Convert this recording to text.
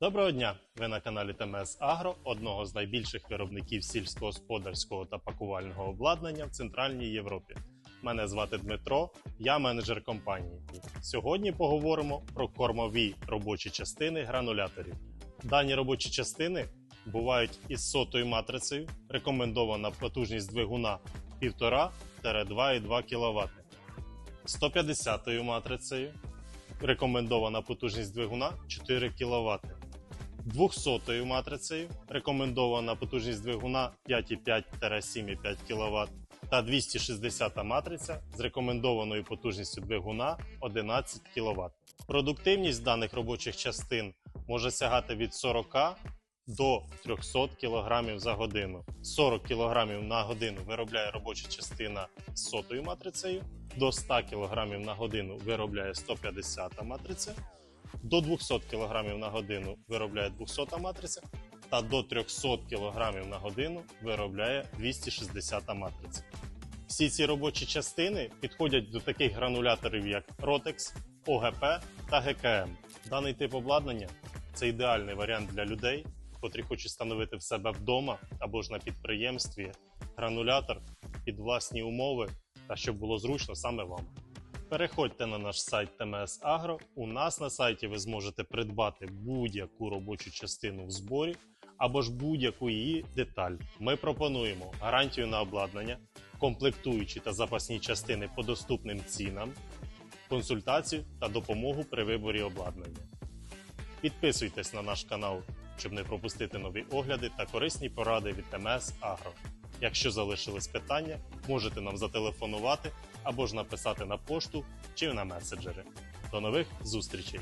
Доброго дня! Ви на каналі ТМС Агро, одного з найбільших виробників сільськогосподарського та пакувального обладнання в Центральній Європі. Мене звати Дмитро, я менеджер компанії. Сьогодні поговоримо про кормові робочі частини грануляторів. Дані робочі частини бувають із сотою матрицею, рекомендована потужність двигуна 1,5-2,2 кВт. 150-ю матрицею, рекомендована потужність двигуна 4 кВт. 200 матрицею рекомендована потужність двигуна 5,5-7,5 кВт та 260 матриця з рекомендованою потужністю двигуна 11 кВт. Продуктивність даних робочих частин може сягати від 40 до 300 кг за годину. 40 кг на годину виробляє робоча частина з сотою матрицею, до 100 кг на годину виробляє 150 матриця, до 200 кг на годину виробляє 200 матриця, та до 300 кг на годину виробляє 260 матриця. Всі ці робочі частини підходять до таких грануляторів, як Rotex, ОГП та ГКМ. Даний тип обладнання це ідеальний варіант для людей, котрі хочуть встановити в себе вдома або ж на підприємстві гранулятор під власні умови та щоб було зручно саме вам. Переходьте на наш сайт ТМС Агро. У нас на сайті ви зможете придбати будь-яку робочу частину в зборі або ж будь-яку її деталь. Ми пропонуємо гарантію на обладнання, комплектуючі та запасні частини по доступним цінам, консультацію та допомогу при виборі обладнання. Підписуйтесь на наш канал, щоб не пропустити нові огляди та корисні поради від ТМС Агро. Якщо залишились питання, можете нам зателефонувати або ж написати на пошту чи на меседжери. До нових зустрічей!